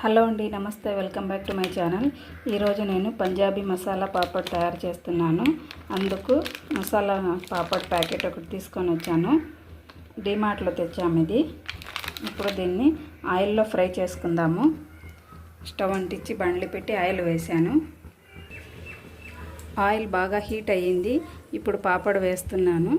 Hello అండి నమస్తే welcome back to my channel. ఈరోజు నేను పంజాబీ మసాలా పాపడ్ తయారు చేస్తున్నాను. అందుకు మసాలా పాపడ్ ప్యాకెట్ ఒకటి తీసుకొని వచ్చాను. డిమార్ట్లో తెచ్చాము ఇది. ఇప్పుడు దీన్ని ఆయిల్లో ఫ్రై చేసుకుందాము. స్టవ్ అంటించి బండ్లు పెట్టి ఆయిల్ వేసాను ఆయిల్ బాగా హీట్ అయ్యింది. ఇప్పుడు పాపడ్ వేస్తున్నాను.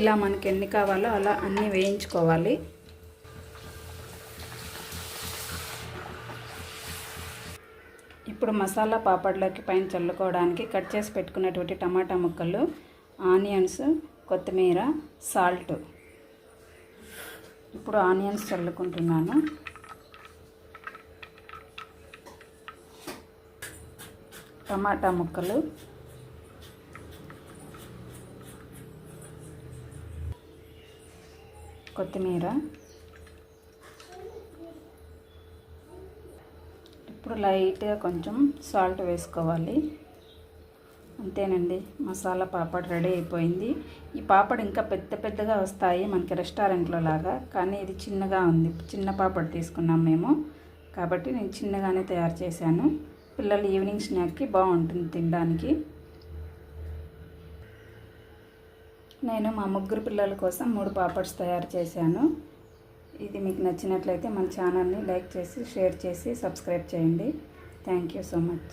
ఇలా మనకి ఎన్ని కావాలో అలా అన్నీ వేయించుకోవాలి. ఇప్పుడు మసాలా పాపడ్లోకి పైన చల్లుకోవడానికి కట్ చేసి పెట్టుకున్నటువంటి టమాటా ముక్కలు ఆనియన్స్ కొత్తిమీర సాల్ట్. ఇప్పుడు ఆనియన్స్ చల్లుకుంటున్నాను. టమాటా ముక్కలు. కొత్తిమీర. ఇప్పుడు లైట్గా కొంచెం సాల్ట్ వేసుకోవాలి. అంతేనండి మసాలా పాపడ్ రెడీ అయిపోయింది. ఈ పాపడ్ ఇంకా పెద్ద పెద్దగా వస్తాయి మనకి రెస్టారెంట్లో లాగా కానీ ఇది చిన్నగా ఉంది. చిన్న పాపడ్ తీసుకున్నాం మేము. కాబట్టి నేను చిన్నగానే తయారు చేశాను. పిల్లలు ఈవినింగ్ స్నాక్కి బాగుంటుంది తినడానికి. నేను మా ముగ్గురు పిల్లల కోసం మూడు పాపడ్స్ తయారు చేశాను. ఇది మీకు నచ్చినట్లయితే మన ఛానల్ని లైక్ చేసి షేర్ చేసి సబ్స్క్రైబ్ చేయండి. Thank you so much.